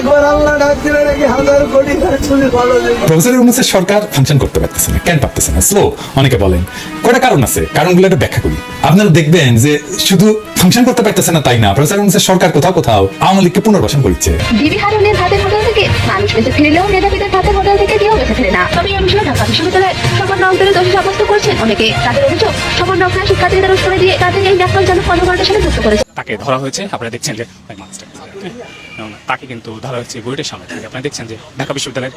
একবার আল্লাহ ডাক দিলে নাকি হাজার কোটি খরচ ভালো প্রফেসর ইউনুসের সরকার ফাংশন করতে পারতেছে না কেন পারতেছে না? স্লো অনেকে বলেন কয়টা কারণ আছে? কারণগুলো একটা ব্যাখ্যা করি। আপনারা দেখবেন যে শুধু ফাংশন করতে পারতেছে না তাই না প্রফেসর ইউনুসের সরকার কোথাও কোথাও আওয়ামী লীগকে পুনর্বাসন করছে। বিবি হারুনের হাতের হোটেল থেকে মানুষ বেঁচে ফিরলেও মেধাবীদের হাতের হোটেল থেকে কেউ বেঁচে ফিরে না। তবে এই বিষয়ে ঢাকা বিশ্ববিদ্যালয়ের সম্পূর্ণ অন্তরে দোষী সাব্যস্ত করছেন অনেকে। তাদের অভিযোগ সম্পূর্ণ অফলাইন শিক্ষার্থীদের করে দিয়ে তাদের এই ন্যাশনাল কর্মকাণ্ডের সাথে যুক্ত করেছে। তাকে ধরা হয়েছে আপনারা দেখছেন যে মাস্টার তাকে কিন্তু ধরা হয়েছে বুয়েটের সামনে থেকে। আপনি দেখছেন যে ঢাকা বিশ্ববিদ্যালয়ের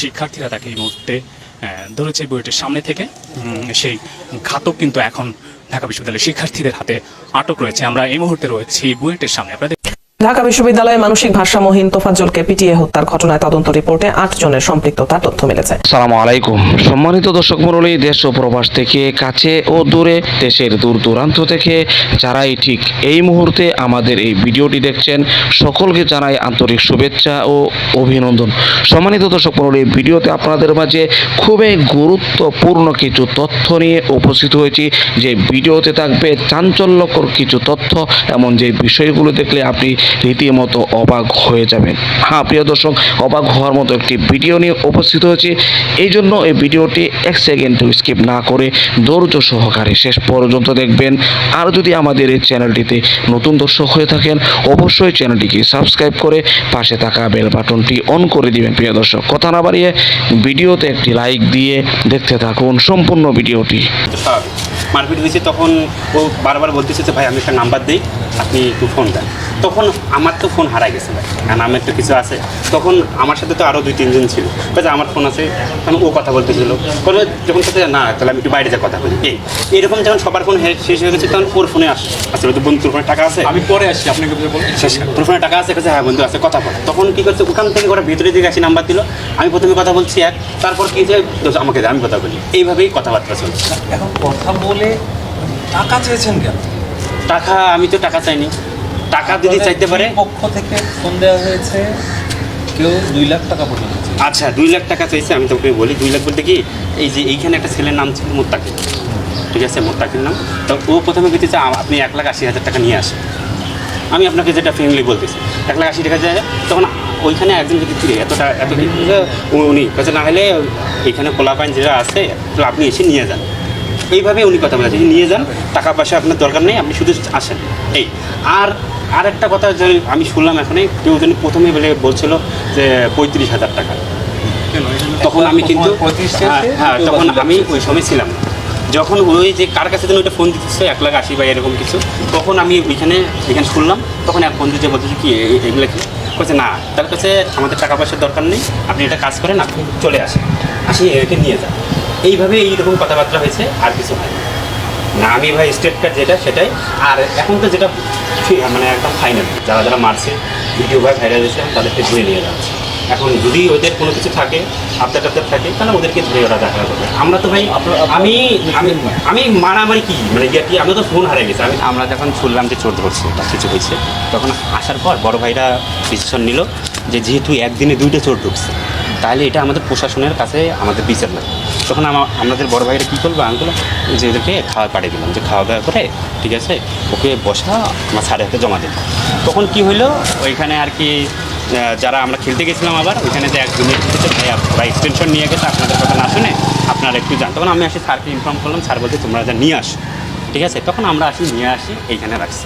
শিক্ষার্থীরা তাকে এই মুহূর্তে ধরেছে বুয়েটের সামনে থেকে। সেই ঘাতক কিন্তু এখন ঢাকা বিশ্ববিদ্যালয়ের শিক্ষার্থীদের হাতে আটক রয়েছে। আমরা এই মুহূর্তে রয়েছি বুয়েটের সামনে। আপনারা ঢাকা বিশ্ববিদ্যালয়ে মানসিক ভারসাম্যহীন তোফাজ্জলকে পিটিয়ে হত্যার ঘটনায় তদন্ত রিপোর্টে আট জনের সম্পৃক্ততার তথ্য মিলেছে। সালাম আলাইকুম। সম্মানিত দর্শক মণ্ডলী, দেশ ও প্রবাস থেকে কাছে ও দূরে, দেশের দূর দূরান্ত থেকে যারাই ঠিক এই মুহূর্তে আমাদের এই ভিডিওটি দেখছেন, সকলকে জানাই আন্তরিক শুভেচ্ছা ও অভিনন্দন। সম্মানিত দর্শক মণ্ডলী, ভিডিওতে আপনাদের মাঝে খুবই গুরুত্বপূর্ণ কিছু তথ্য নিয়ে উপস্থিত হয়েছি। যে ভিডিওতে থাকবে চাঞ্চল্যকর কিছু তথ্য, এমন যে বিষয়গুলো দেখলে আপনি রীতিমতো অবাক হয়ে যাবেন। হ্যাঁ প্রিয় দর্শক, অবাক হওয়ার মতো একটি ভিডিও নিয়ে উপস্থিত হয়েছে। এই জন্য এই ভিডিওটি এক সেকেন্ড স্কিপ না করে ধৈর্য সহকারে শেষ পর্যন্ত দেখবেন। আর যদি আমাদের এই চ্যানেলটিতে নতুন দর্শক হয়ে থাকেন, অবশ্যই চ্যানেলটিকে সাবস্ক্রাইব করে পাশে থাকা বেল বাটনটি অন করে দিবেন, প্রিয় দর্শক। কথা না বাড়িয়ে ভিডিওতে একটি লাইক দিয়ে দেখতে থাকুন সম্পূর্ণ ভিডিওটি মারপিট হয়েছে তখন ও বারবার বলতেছে যে ভাই আমি একটা নাম্বার দিই আপনি একটু ফোন দেন। তখন আমার তো ফোন হারাই গেছে ভাই কারণ আমার তো কিছু আছে। তখন আমার সাথে তো আরও দুই তিনজন ছিল। বলছে আমার ফোন আছে। তখন ও কথা বলতেছিল। কোনো যখন সাথে না তাহলে আমি একটু বাইরে যা কথা বলি। এই এরকম যখন সবার ফোন শেষ হয়ে গেছে তখন ওর ফোনে আস আসলে তো বন্ধু তোর ফোনে টাকা আছে? আমি পরে আসছি আপনাকে শেষ তোর ফোনে টাকা আছে? কাছে হ্যাঁ বন্ধু আছে কথা বল। তখন কী করছে ওখান থেকে ওরা ভিতরে দিকে আসি নাম্বার দিল। আমি প্রথমে কথা বলছি এক। তারপর কি যে আমাকে আমি কথা বলি। এইভাবেই কথাবার্তা চলছে। এখন কথা বলে টাকা চেয়েছেন কেন? টাকা আমি তো টাকা চাইনি। টাকা যদি চাইতে পারে পক্ষ থেকে ফোন দেওয়া হয়েছে কেউ দুই লাখ টাকা পর্যন্ত আচ্ছা দুই লাখ টাকা চাইছে আমি তোকে বলি দুই লাখ বলতে কি এই যে এইখানে একটা ছেলের নাম ছিল মোত্তাকিল। ঠিক আছে মোত্তাকিল নাম। তো ও প্রথমে বলতেছে আ- আপনি এক লাখ আশি হাজার টাকা নিয়ে আসেন। আমি আপনাকে যেটা ফ্যামিলি বলতেছি এক লাখ আশি টাকা যায় তখন ওইখানে একজন যদি ফিরে এতটা এত উনি কাছে না হলে এইখানে কোলা পাইন যেটা আছে তো আপনি এসে নিয়ে যান। এইভাবে উনি কথা বলেছে নিয়ে যান টাকা পয়সা আপনার দরকার নেই আপনি শুধু আসেন। এই আর আর একটা কথা যে আমি শুনলাম এখনই কেউ যেন প্রথমে বলে বলছিল যে পঁয়ত্রিশ হাজার টাকা। তখন আমি কিন্তু হ্যাঁ, হ্যাঁ তখন আমি ওই সময় ছিলাম। যখন ওই যে কার কাছে যেন ওইটা ফোন দিতেছে এক লাখ আশি বা এরকম কিছু তখন আমি ওইখানে এখানে শুনলাম তখন এক বন্ধু যে বলতেছে কি এগুলো কি? বলছে না তার কাছে আমাদের টাকা পয়সার দরকার নেই আপনি এটা কাজ করেন আপনি চলে আসেন। আসি এটা নিয়ে যান। এইভাবে এইরকম কথাবার্তা হয়েছে আর কিছু হয় না। না আমি ভাই স্টেট কার্ড যেটা সেটাই। আর এখন তো যেটা মানে একদম ফাইনাল যারা যারা মারছে ভিডিও ভাই ভাইরাল হয়েছে তাদেরকে ধরে নিয়ে যাচ্ছে। এখন যদি ওদের কোনো কিছু থাকে আপডেট আপডেট থাকে তাহলে ওদেরকে ধরে ওরা দেখা করবে। আমরা তো ভাই আমি আমি আমি মারামারি কি? মানে ইয়া কি? আমি তো ফোন হারিয়ে গেছি। আমি আমরা যখন শুনলাম যে চোর ধরছে বা কিছু হয়েছে তখন আসার পর বড় ভাইরা ডিসিশন নিল যে যেহেতু একদিনে দুইটা চোর ঢুকছে তাহলে এটা আমাদের প্রশাসনের কাছে আমাদের বিচার লাগে তখন আমা- আমাদের বড় ভাইরা কী করব আঙ্গুলো যে ওদেরকে খাওয়া পাঠিয়ে দিলাম যে খাওয়া দাওয়া করে ঠিক আছে ওকে বসা আমার সাড়ে হাতে জমা দিল তখন কি হইল? ওইখানে আর কি যারা আমরা খেলতে গেছিলাম আবার ওইখানে যে একজনের কিছু ভাই ওরা এক্সটেনশন নিয়ে গেছে আপনাদের কথা না শুনে আপনারা একটু যান। তখন আমি আসি স্যারকে ইনফর্ম করলাম স্যার বলতে তোমরা যা নিয়ে আসো। ঠিক আছে তখন আমরা আসি নিয়ে আসি এইখানে রাখছি।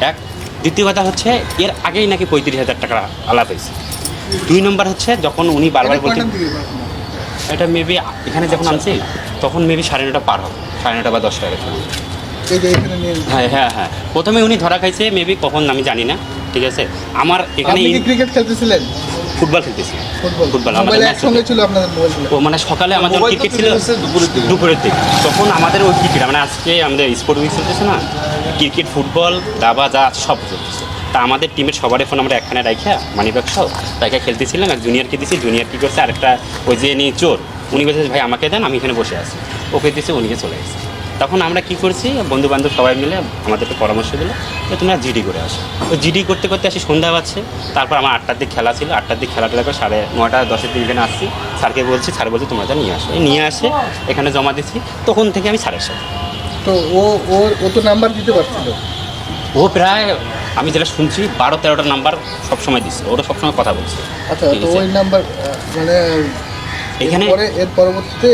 এক দ্বিতীয় কথা হচ্ছে এর আগেই নাকি পঁয়ত্রিশ হাজার টাকা আলাপ হয়েছে। দুই নম্বর হচ্ছে যখন উনি বারবার বলতেন এটা মেবি এখানে যখন আনছি তখন মেবি সাড়ে নটা পার হবে। সাড়ে নটা বা দশটা এরকম। হ্যাঁ হ্যাঁ হ্যাঁ। প্রথমে উনি ধরা খাইছে মেবি কখন আমি জানি না ঠিক আছে? আমার এখানে ক্রিকেট খেলতেছিলেন? ফুটবল খেলতেছি। ফুটবল। ফুটবল আমাদের একসঙ্গে ছিল আপনাদের ও মানে সকালে আমাদের ক্রিকেট ছিল দুপুরের দিকে। তখন আমাদের ওই ক্রিকেট মানে আজকে আমাদের স্পোর্ট উইক চলতেছে না ক্রিকেট ফুটবল দাবা যা সব চলতেছে। তা আমাদের টিমের সবার ফোন আমরা একখানে রাইখা মানি সব রাইখা খেলতেছিলাম এক জুনিয়রকে দিছি জুনিয়র কী করছে আরেকটা ওই যে নিয়ে চোর উনি বলছে ভাই আমাকে দেন আমি এখানে বসে আছি। ওকে দিছে উনিকে চলে গেছে। তখন আমরা কি করছি বন্ধু বান্ধব সবাই মিলে আমাদেরকে পরামর্শ দিলো যে তোমরা জিডি করে আসো। ওই জিডি করতে করতে আসি সন্ধ্যা পাচ্ছে তারপর আমার আটটার দিক খেলা ছিল আটটার দিক খেলা টেলা করে সাড়ে নয়টা দশের দিকে এখানে আসছি। স্যারকে বলছি স্যার বলছে তোমরা যা নিয়ে আসো। নিয়ে আসে এখানে জমা দিচ্ছি তখন থেকে আমি স্যারের সাথে। তো ও ওর ও তো নাম্বার দিতে পারছিল? ও প্রায় আমি যেটা শুনছি বারো তেরোটা নাম্বার সবসময় দিচ্ছে। ওরা সবসময় কথা বলছে। আচ্ছা তো ওই নাম্বার মানে এখানে পরে এর পরবর্তীতে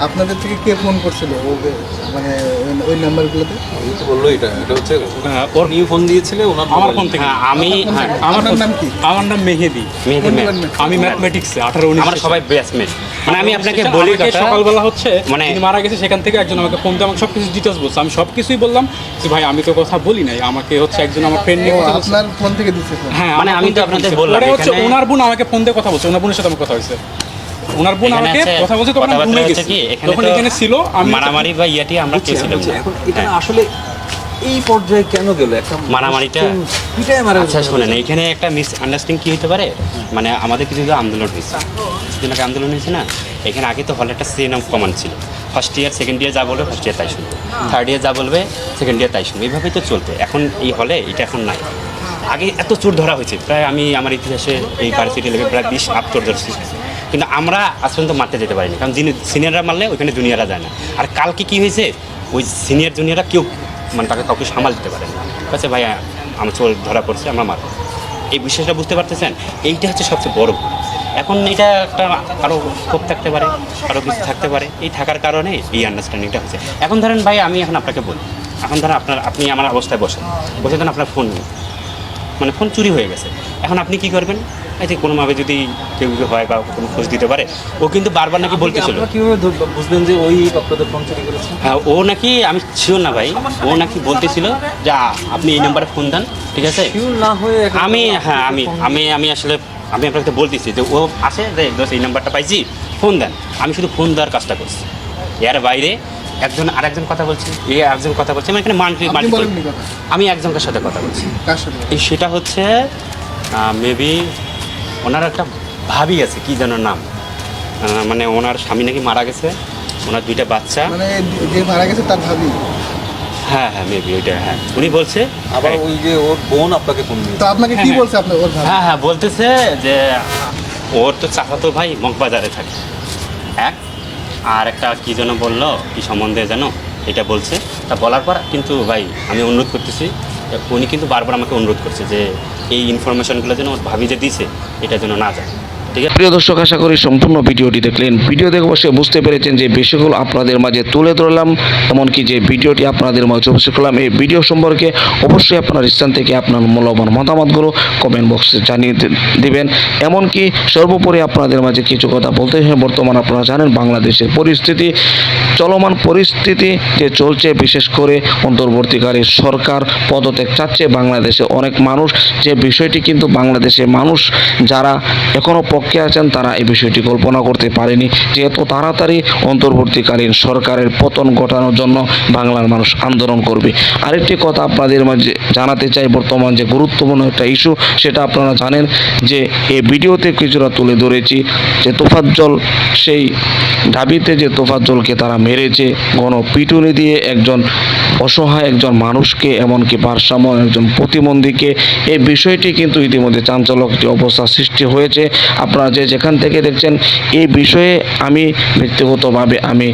আপনাদের থেকে কে ফোন করছিল? ওকে মানে ওই- নাম্বারগুলোতে? আমি তো বলল এটা এটা হচ্ছে ওর নিউ ফোন দিয়েছিলে ওনার আমার ফোন থেকে। হ্যাঁ আমি হ্যাঁ আমার নাম কি? আমার নাম মেহেদি? আমি ম্যাথমেটিক্সে আঠারো উনিশ আমরা সবাই ব্যাচমেট মানে আমি আপনাকে বলি কথা সকালবেলা হচ্ছে মানে- মারা গেছে সেখান থেকে একজন আমাকে ফোন দিয়ে আমাকে সব কিছু ডিটেলস বলছে। আমি সব কিছুই বললাম যে ভাই আমি তো কথা বলি নাই। আমাকে হচ্ছে একজন আমার ফ্রেন্ড নিয়ে কথা আপনার ফোন থেকে দিচ্ছে হ্যাঁ মানে আমি তো আপনাদের বললাম, হচ্ছে ওনার বোন আমাকে ফোন দিয়ে কথা বলছে। ওনার বোনের সাথে আমার কথা হয়েছে। ওনার বোন আমাকে কথা বলছে তখন কথাবার্তা গেছি। তখন এখানে ছিল আমি মারামারি বা ইয়াটি আমরা কেউ ছিলাম না। এখন এটা হ্যাঁ। আসলে এই পর্যায়ে কেন গেল? একটা মারামারিটা পিটায় মারা আচ্ছা শোনেন এখানে একটা মিস আন্ডারস্ট্যান্ডিং কি হতে পারে? মানে আমাদের কিছু আন্দোলন হয়েছে। কিছুদিন আগে আন্দোলন হয়েছে না? এখানে আগে তো হলে একটা সেন অফ কমান্ড ছিল। ফার্স্ট ইয়ার সেকেন্ড ইয়ার যা বলবে ফার্স্ট ইয়ার তাই শুনবে। থার্ড ইয়ার যা বলবে সেকেন্ড ইয়ার তাই শুনবে। এইভাবেই তো চলতো এখন এই হলে এটা এখন নাই। আগে এত চোর ধরা হয়েছে। প্রায় আমি আমার ইতিহাসে এই ভার্সিটি লেগে প্রায় বিশ আপ চোর ধরছি। কিন্তু আমরা আজ পর্যন্ত মারতে যেতে পারিনি। কারণ যিনি সিনিয়ররা মারলে ওইখানে জুনিয়ররা যায় না। আর কালকে কি হয়েছে? ওই সিনিয়র জুনিয়ররা কেউ মানে তাকে কাউকে সামাল দিতে পারে না আছে ভাই আমার চোর ধরা পড়ছে, আমরা মারবো। এই বিষয়টা বুঝতে পারতেছেন? এইটা হচ্ছে সবচেয়ে বড়। এখন এটা একটা আরও ক্ষোভ থাকতে পারে আরও কিছু থাকতে পারে। এই থাকার কারণে এই আন্ডারস্ট্যান্ডিংটা হচ্ছে। এখন ধরেন ভাই, আমি এখন আপনাকে বলি। এখন ধরেন আপনার, আপনি আমার অবস্থায় বসেন। বসে দেন আপনার ফোন নেই। মানে ফোন চুরি হয়ে গেছে। এখন আপনি কি করবেন? যে কোনোভাবে যদি কেউ কেউ হয় বা কোনো খোঁজ দিতে পারে ও কিন্তু বারবার নাকি বলতেছিল আপনারা বুঝলেন যে ওই আপনাদের ফোন চুরি করেছে? হ্যাঁ ও নাকি আমি শিওর না ভাই ও নাকি বলতেছিল যে আপনি এই নাম্বারে ফোন দেন ঠিক আছে? না হয়ে আমি হ্যাঁ আমি আমি আমি আসলে আমি আপনাকে বলতেছি যে ও আসে যে এই নাম্বারটা পাইছি ফোন দেন। আমি শুধু ফোন দেওয়ার কাজটা করছি। এর বাইরে একজন আরেকজন কথা বলছি এ একজন কথা বলছে আমি এখানে মাল্টি মাল্টি আমি একজনের সাথে কথা বলছি। সেটা হচ্ছে মেবি ওনার একটা ভাবি আছে কি যেন নাম? মানে ওনার স্বামী নাকি মারা গেছে ওনার দুইটা বাচ্চা। মানে যে মারা গেছে তার ভাবি? হ্যাঁ হ্যাঁ মেবি ওইটা হ্যাঁ। উনি বলছে আবার ওই যে ওর বোন আপনাকে ফোন দিয়েছে। তো আপনাকে কি বলছে আপনার ওর হ্যাঁ হ্যাঁ বলতেছে যে ওর তো চাচাতো ভাই মগবাজারে থাকে। এক আর একটা কি যেন বলল কি সম্বন্ধে যেন এটা বলছে। তা বলার পর কিন্তু ভাই আমি অনুরোধ করতেছি উনি কিন্তু বারবার আমাকে অনুরোধ করছে যে এই ইনফরমেশনগুলো যেন ওর ভাবি যে দিছে, এটা যেন না যায়। প্রিয় দর্শক, আশা করি সম্পূর্ণ ভিডিওটি দেখলেন। ভিডিও দেখে অবশ্যই বুঝতে পেরেছেন যে বিষয়গুলো আপনাদের মাঝে তুলে ধরলাম, এমনকি যে ভিডিওটি আপনাদের মাঝে উপস্থিত করলাম। এই ভিডিও সম্পর্কে অবশ্যই আপনার স্থান থেকে আপনার মূল্যবান মতামতগুলো কমেন্ট বক্সে জানিয়ে দিবেন। এমনকি সর্বোপরি আপনাদের মাঝে কিছু কথা বলতে হয় বর্তমান আপনারা জানেন বাংলাদেশের পরিস্থিতি, চলমান পরিস্থিতি যে চলছে। বিশেষ করে অন্তর্বর্তীকারী সরকার পদত্যাগ চাচ্ছে। বাংলাদেশে অনেক মানুষ যে বিষয়টি কিন্তু বাংলাদেশে মানুষ, যারা এখনও পক্ষে আছেন, তারা এই বিষয়টি কল্পনা করতে পারেনি। যে এত তাড়াতাড়ি অন্তর্বর্তীকালীন সরকারের পতন ঘটানোর জন্য বাংলার মানুষ আন্দোলন করবে। আরেকটি কথা আপনাদের মাঝে জানাতে চাই, বর্তমান যে গুরুত্বপূর্ণ একটা ইস্যু সেটা আপনারা জানেন যে এই ভিডিওতে কিছুটা তুলে ধরেছি যে তোফাজ্জল সেই ঢাবিতে যে তোফাজ্জলকে তারা মেরেছে গণ পিটুনি দিয়ে একজন অসহায় একজন মানুষকে, এমনকি ভারসাম্য একজন প্রতিবন্ধীকে এই বিষয়টি কিন্তু ইতিমধ্যে চাঞ্চল্যক একটি অবস্থা সৃষ্টি হয়েছে। আপনারা যে যেখান থেকে দেখছেন, এই বিষয়ে আমি ব্যক্তিগতভাবে আমি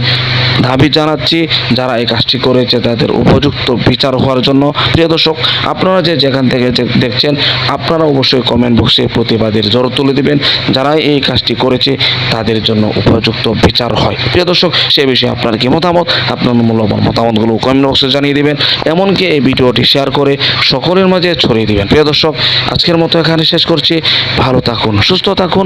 দাবি জানাচ্ছি, যারা এই কাজটি করেছে তাদের উপযুক্ত বিচার হওয়ার জন্য। প্রিয় দর্শক, আপনারা যে যেখান থেকে দেখছেন, আপনারা অবশ্যই কমেন্ট বক্সে প্রতিবাদের জোর তুলে দিবেন। যারা এই কাজটি করেছে, তাদের জন্য উপযুক্ত বিচার হয়। প্রিয় দর্শক, সে বিষয়ে আপনার কি মতামত? আপনার মূল্যবান মতামতগুলো কমেন্ট বক্সে জানিয়ে দিবেন। এমনকি এই ভিডিওটি শেয়ার করে সকলের মাঝে ছড়িয়ে দিবেন। প্রিয় দর্শক, আজকের মতো এখানে শেষ করছি। ভালো থাকুন, সুস্থ থাকুন।